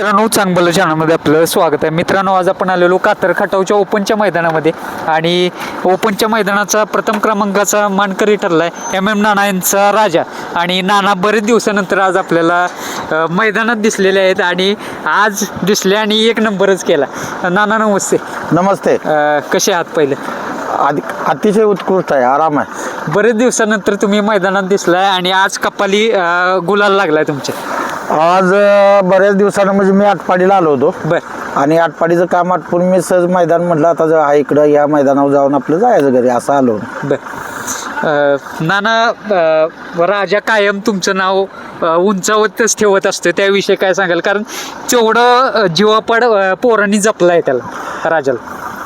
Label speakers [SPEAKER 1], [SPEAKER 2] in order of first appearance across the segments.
[SPEAKER 1] मित्रांनो चांगलं चॅनलमध्ये आपलं स्वागत आहे. मित्रांनो आज आपण आलेलो कातर खटावच्या ओपनच्या मैदानामध्ये आणि ओपनच्या मैदानाचा प्रथम क्रमांकाचा मानकरी ठरला आहे एम एम नाना यांचा राजा. आणि नाना बरेच दिवसानंतर आज आपल्याला मैदानात दिसलेले आहेत आणि आज दिसले आणि एक नंबरच केला. नाना नमस्ते.
[SPEAKER 2] नमस्ते.
[SPEAKER 1] कसे आहात पहिले?
[SPEAKER 2] अतिशय उत्कृष्ट आहे आराम आहे.
[SPEAKER 1] बरेच दिवसानंतर तुम्ही मैदानात दिसलाय आणि आज कपाली गुलाल लागलाय तुमचे
[SPEAKER 2] आज अं, बऱ्याच दिवसानं म्हणजे मी आटपाडीला आलो होतो.
[SPEAKER 1] बर.
[SPEAKER 2] आणि आटपाडीचं काम आटपून मी सहज मैदान म्हटलं आता जा हा इकडं या मैदानावर जाऊन आपलं जायचं घरी असं आलो.
[SPEAKER 1] बर. अ, नाना अ, राजा कायम तुमचं नाव अ, उंचावतच ठेवत असतं त्याविषयी काय सांगाल? कारण तेवढं अ, जीवापड अ, पोरांनी जपलं आहे त्याला राजाला.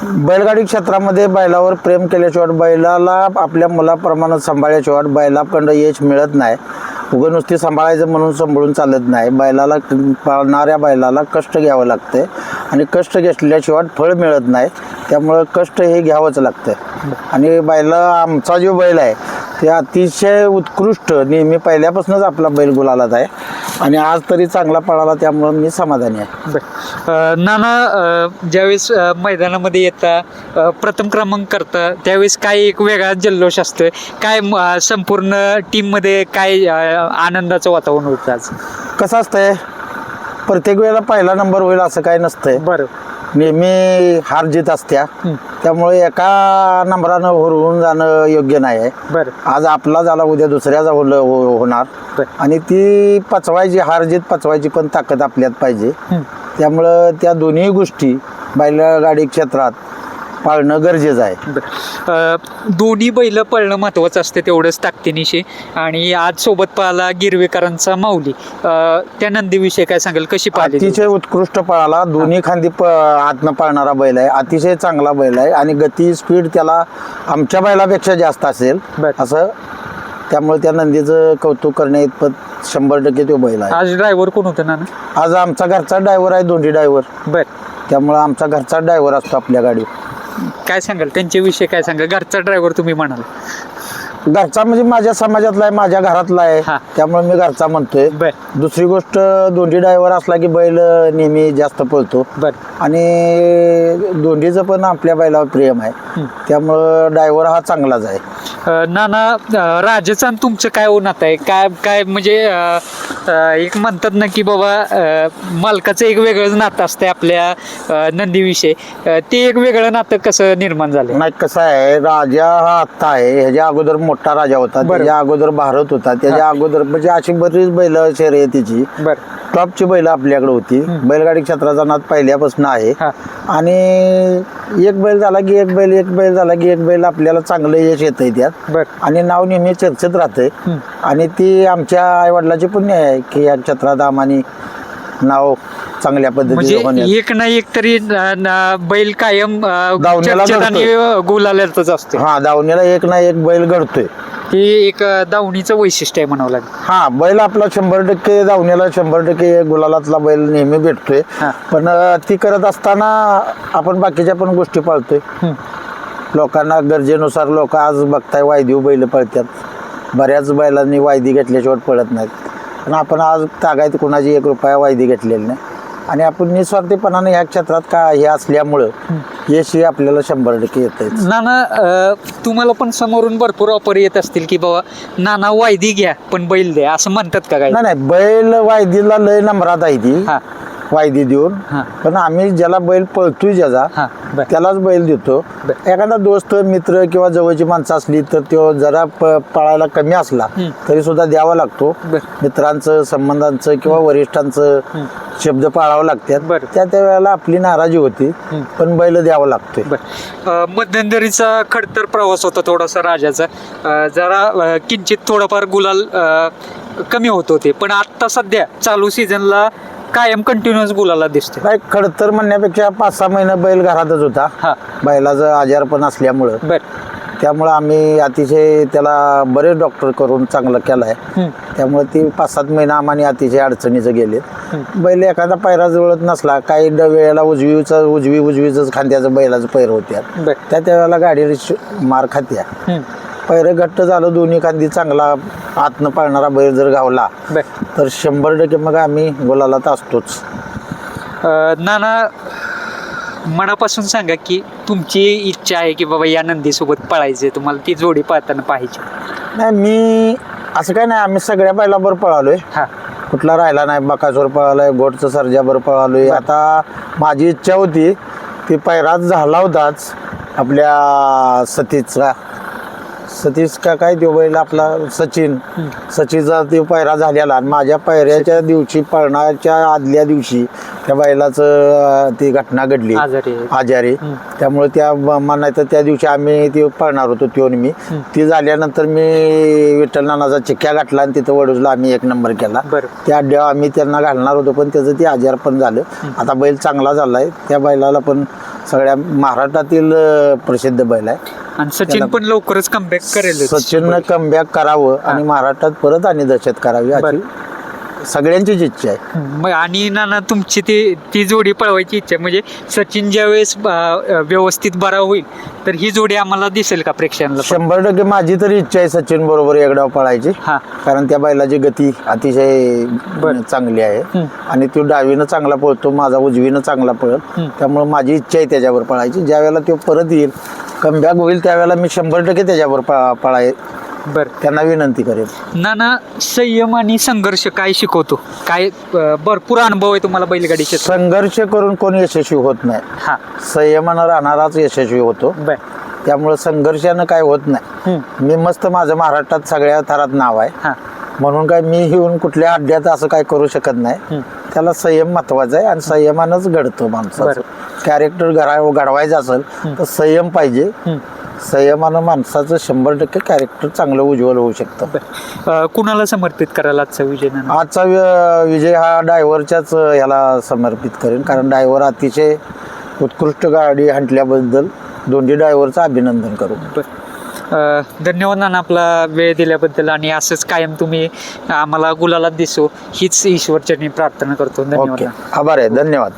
[SPEAKER 2] बैलगाडी क्षेत्रामध्ये बैलावर प्रेम केल्याशिवाय बैलाला आपल्या मुलाप्रमाणे सांभाळल्याशिवाय बैलाकडं यश मिळत नाही. उगं नुसती सांभाळायचं म्हणून सांभाळून चालत नाही. बैलाला पाळणाऱ्या बैलाला कष्ट घ्यावं लागतं आणि कष्ट घेतल्याशिवाय फळ मिळत नाही. त्यामुळं कष्ट हे घ्यावंच लागतं. आणि बैला आमचा जो बैल आहे ते अतिशय उत्कृष्ट नेहमी पहिल्यापासूनच आपला बैल गुलालात आहे. आणि आज तरी चांगला पळाला त्यामुळं मी समाधानी आहे.
[SPEAKER 1] अ, नाना अ, ज्यावेळेस अ, मैदानामध्ये येता अ, प्रथम क्रमांक करता त्यावेळेस काय एक वेगळा जल्लोष असतोय? काय म, अ, संपूर्ण टीममध्ये काय अ, आनंदाचं वातावरण होतं आज?
[SPEAKER 2] कसं असतंय? प्रत्येक वेळेला पहिला नंबर होईल असं काही नसतंय.
[SPEAKER 1] बरं.
[SPEAKER 2] नेहमी हार जीत असत्या. त्यामुळे एका नंबरानं होऊन जाणं योग्य नाही आहे
[SPEAKER 1] बरं
[SPEAKER 2] आज आपला झाला उद्या दुसऱ्याचा होल- हो- होणार
[SPEAKER 1] बर.
[SPEAKER 2] आणि ती पचवायची हार जीत पचवायची पण ताकद आपल्यात पाहिजे. त्यामुळं त्या दोन्ही गोष्टी बैलगाडी क्षेत्रात पाळणं गरजेचं आहे.
[SPEAKER 1] बर. अ, दोन्ही बैल पळणं महत्वाचं असते तेवढंच ताकदीनिशी. आणि आज सोबत पाहिला गिरवेकरांचा माऊली. अ, त्या नंदीविषयी काय सांगाल? कशी पाहिली?
[SPEAKER 2] अतिशय उत्कृष्ट पळाला. दोन्ही खांदी प आतनं पळणारा बैल आहे. अतिशय चांगला बैल आहे. आणि गती स्पीड त्याला आमच्या बैलापेक्षा जास्त असेल.
[SPEAKER 1] बर.
[SPEAKER 2] असं त्यामुळे त्या नंदीचं कौतुक करण्या इतपत शंभर टक्के तो बैल आहे.
[SPEAKER 1] आज ड्रायव्हर कोण होतं ना
[SPEAKER 2] आज आमचा घरचा ड्रायव्हर आहे दोन्ही ड्रायव्हर
[SPEAKER 1] बर.
[SPEAKER 2] त्यामुळे आमचा घरचा ड्रायव्हर असतो आपल्या गाडीवर.
[SPEAKER 1] काय सांगाल? त्यांच्याविषयी काय सांगाल? घरचा ड्रायव्हर तुम्ही म्हणाल.
[SPEAKER 2] घरचा म्हणजे माझ्या समाजातला आहे माझ्या घरातला आहे.
[SPEAKER 1] हा.
[SPEAKER 2] त्यामुळे मी घरचा म्हणतोय.
[SPEAKER 1] बर.
[SPEAKER 2] दुसरी गोष्ट दोन्ही ड्रायव्हर असला की बैल नेहमी जास्त पळतो.
[SPEAKER 1] बर.
[SPEAKER 2] आणि दोंडीचं पण आपल्या बैलावर प्रेम आहे. त्यामुळं ड्रायव्हर हा चांगलाच आहे.
[SPEAKER 1] अ, नाना अ, राजाचं आणि तुमचं काय होणार आहे? काय काय म्हणजे अ, एक म्हणतात ना की बाबा मालकाचं एक वेगळंच नातं असतंय आपल्या नंदीविषयी. ते एक वेगळं नातं कसं निर्माण झालं
[SPEAKER 2] नाही कसं आहे राजा हा आत्ता आहे. ह्याच्या अगोदर मोठा राजा होता. त्याच्या अगोदर भारत होता. त्याच्या अगोदर म्हणजे अशी बरीच बैल शर्यतीची.
[SPEAKER 1] बर.
[SPEAKER 2] टॉपची बैल आपल्याकडे होती. बैलगाडी क्षेत्राचा नाद पहिल्यापासून आहे. आणि एक बैल झाला की एक बैल एक बैल झाला की एक बैल आपल्याला चांगलं यश येतंय त्यात. आणि नाव नेहमी चर्चेत राहतंय. आणि ती आमच्या आईवडिलाची पुण्य आहे की या क्षेत्रात आम्हाने नाव चांगल्या
[SPEAKER 1] म्हणजे
[SPEAKER 2] पद्धतीने होण्यात
[SPEAKER 1] एक ना एक तरी बैल कायम
[SPEAKER 2] धावण्याला
[SPEAKER 1] गुलालातच असते
[SPEAKER 2] हा दावणीला एक ना एक बैल घडतोय.
[SPEAKER 1] हे एक दावणीचं वैशिष्ट्य आहे म्हणावं लागेल.
[SPEAKER 2] हा बैल आपला शंभर टक्के दावणीला शंभर टक्के गुलालातला बैल नेहमी भेटतोय.
[SPEAKER 1] हा.
[SPEAKER 2] पण अं, ती करत असताना आपण बाकीच्या पण गोष्टी पाळतोय. लोकांना गरजेनुसार लोक आज बघताय वायदी बैल पळतात बऱ्याच बैलांनी वायदी घेतल्याशिवाय पळत नाहीत. पण आपण आज तागायत कुणाची एक रुपया वायदी घेतलेली नाही. आणि आपण निस्वार्थीपणाने ह्या क्षेत्रात का हे असल्यामुळं यश हे आपल्याला शंभर टक्के येतंय
[SPEAKER 1] नाना अ, तुम्हाला पण समोरून भरपूर ऑफर येत असतील की बाबा नाना वायदी घ्या पण बैल द्या असं म्हणतात का काय
[SPEAKER 2] नाही नाही बैल वायदीला लय नंबरात आहे ती.
[SPEAKER 1] हा.
[SPEAKER 2] वायदी देऊन
[SPEAKER 1] हा
[SPEAKER 2] पण आम्ही ज्याला बैल पळतोय ज्याचा
[SPEAKER 1] बर
[SPEAKER 2] त्यालाच बैल देतो. एखादा दोस्त मित्र किंवा जवळची माणसं असली तर तो जरा प- पळायला कमी असला. तरी सुद्धा द्यावा लागतो
[SPEAKER 1] बर.
[SPEAKER 2] मित्रांचं संबंधांचं किंवा वरिष्ठांचं. शब्द पाळावं लागतात
[SPEAKER 1] बर.
[SPEAKER 2] त्या त्या वेळेला आपली नाराजी होती. पण बैल द्यावा लागतोय
[SPEAKER 1] बर अ, मध्यंतरीचा खडतर प्रवास होता थोडासा राजाचा अ, जरा अ, किंचित थोडाफार गुलाल अ, कमी होत होते पण आता सध्या चालू सीझनला कायम कंटिन्युअस गुलाला दिसते
[SPEAKER 2] काय खडतर म्हणण्यापेक्षा पाच सहा महिने बैल घरातच होता.
[SPEAKER 1] हा.
[SPEAKER 2] बैलाचं आजारपण असल्यामुळं.
[SPEAKER 1] बर.
[SPEAKER 2] त्यामुळं आम्ही अतिशय त्याला बरेच डॉक्टर करून चांगलं केलं आहे. त्यामुळे ती पाच सात महिने आम्हाला अतिशय अडचणीचं गेले. बैल एखादा पैरा जुळत नसला काही ड- वेळेला उजवीचा उजवी उजवीच खांद्याचं बैलाचं पैर होत्या. त्या त्या वेळेला गाडी मार खात्या. पैर घट्ट झालं दोन्ही खांदी चांगला आतनं पाळणारा बैल जर गावला
[SPEAKER 1] बर
[SPEAKER 2] तर शंभर टक्के मग आम्ही गुलालात असतोच.
[SPEAKER 1] अं, नाना मनापासून सांगा की तुमची इच्छा आहे की बाबा या नंदीसोबत पळायचे तुम्हाला ती जोडी पाहताना पाहिजे
[SPEAKER 2] नाही मी असं काय नाही आम्ही सगळ्या बैलाबरोबर पळालोय.
[SPEAKER 1] हा.
[SPEAKER 2] कुठला राहिला नाही बकासूर पळालोय गोडचं सर्जाबर पळालोय. आता माझी इच्छा होती ती पैराज झाला होताच आपल्या सतीजचा सतीश का काय तो बैल आपला? सचिन. सचिनचा ते पैरा झालेला आणि माझ्या पैऱ्याच्या दिवशी पळण्याच्या आदल्या दिवशी त्या बैलाचं ती घटना घडली.
[SPEAKER 1] आजारी आहे.
[SPEAKER 2] त्यामुळे त्या म्हणायचं त्या दिवशी आम्ही ते पळणार होतो त्यो मी. ती झाल्यानंतर मी विठ्ठल नानाचा चिक्क्या घातला आणि तिथं वडूजला आम्ही एक नंबर केला. त्या अड्ड्यावर आम्ही त्यांना घालणार होतो पण त्याचं ते आजार पण झालं. आता बैल चांगला झालाय. त्या बैलाला पण सगळ्या महाराष्ट्रातील प्रसिद्ध बैल आहे.
[SPEAKER 1] आणि सचिन
[SPEAKER 2] त्याला-
[SPEAKER 1] पण लवकरच कमबॅक करेल
[SPEAKER 2] सचिननं कमबॅक करावं आणि महाराष्ट्रात परत आणि दहशत करावी अशी. सगळ्यांचीच इच्छा आहे
[SPEAKER 1] मग आणि नाना तुमची ती ती जोडी पळवायची इच्छा आहे. म्हणजे सचिन ज्यावेळेस अं, व्यवस्थित बरा होईल तर ही जोडी आम्हाला दिसेल का प्रेक्षकांना?
[SPEAKER 2] शंभर टक्के माझी तरी इच्छा आहे सचिन बरोबर एकडाव पळायची
[SPEAKER 1] हा
[SPEAKER 2] कारण त्या बैलाची गती अतिशय. चांगली आहे. आणि तो डावीनं चांगला पळतो माझा उजवीनं चांगला पळत. त्यामुळे माझी इच्छा आहे त्याच्यावर पळायची ज्या वेळेला तो परत येईल कमबॅक होईल त्यावेळेला मी शंभर टक्के त्याच्यावर पळा पळाय
[SPEAKER 1] बर.
[SPEAKER 2] त्यांना विनंती करेन.
[SPEAKER 1] नाना संयम आणि संघर्ष काय शिकवतो? काय अं, भरपूर अनुभव आहे तुम्हाला बैलगाडी क्षेत्रात
[SPEAKER 2] संघर्ष करून कोणी यशस्वी होत नाही.
[SPEAKER 1] हा.
[SPEAKER 2] संयमानं राहणाराच यशस्वी होतो.
[SPEAKER 1] बर.
[SPEAKER 2] त्यामुळे संघर्षानं काय होत नाही. मी मस्त माझं महाराष्ट्रात सगळ्या थरात नाव आहे.
[SPEAKER 1] हा.
[SPEAKER 2] म्हणून काय मी येऊन कुठल्या अड्ड्यात असं काय करू शकत नाही. त्याला संयम महत्त्वाचा आहे आणि संयमानंच घडतो माणसाचं. कॅरेक्टर घडा घडवायचं असेल तर संयम पाहिजे. संयमानं माणसाचं शंभर टक्के कॅरेक्टर चांगलं उज्ज्वल होऊ शकतं.
[SPEAKER 1] अं, कुणाला समर्पित करायला आजचा विजय नाना?
[SPEAKER 2] आजचा वि- विजय हा ड्रायव्हरच्याच ह्याला समर्पित करेन. कारण ड्रायव्हर अतिशय उत्कृष्ट गाडी हाणल्याबद्दल दोन्ही ड्रायव्हरचं अभिनंदन करू.
[SPEAKER 1] अं, धन्यवाद नाना आपला वेळ दिल्याबद्दल आणि असंच कायम तुम्ही आम्हाला गुलालात दिसो हीच ईश्वरचरणी प्रार्थना करतो. धन्यवाद
[SPEAKER 2] ओके.
[SPEAKER 1] नाना.
[SPEAKER 2] आभार आहे. धन्यवाद.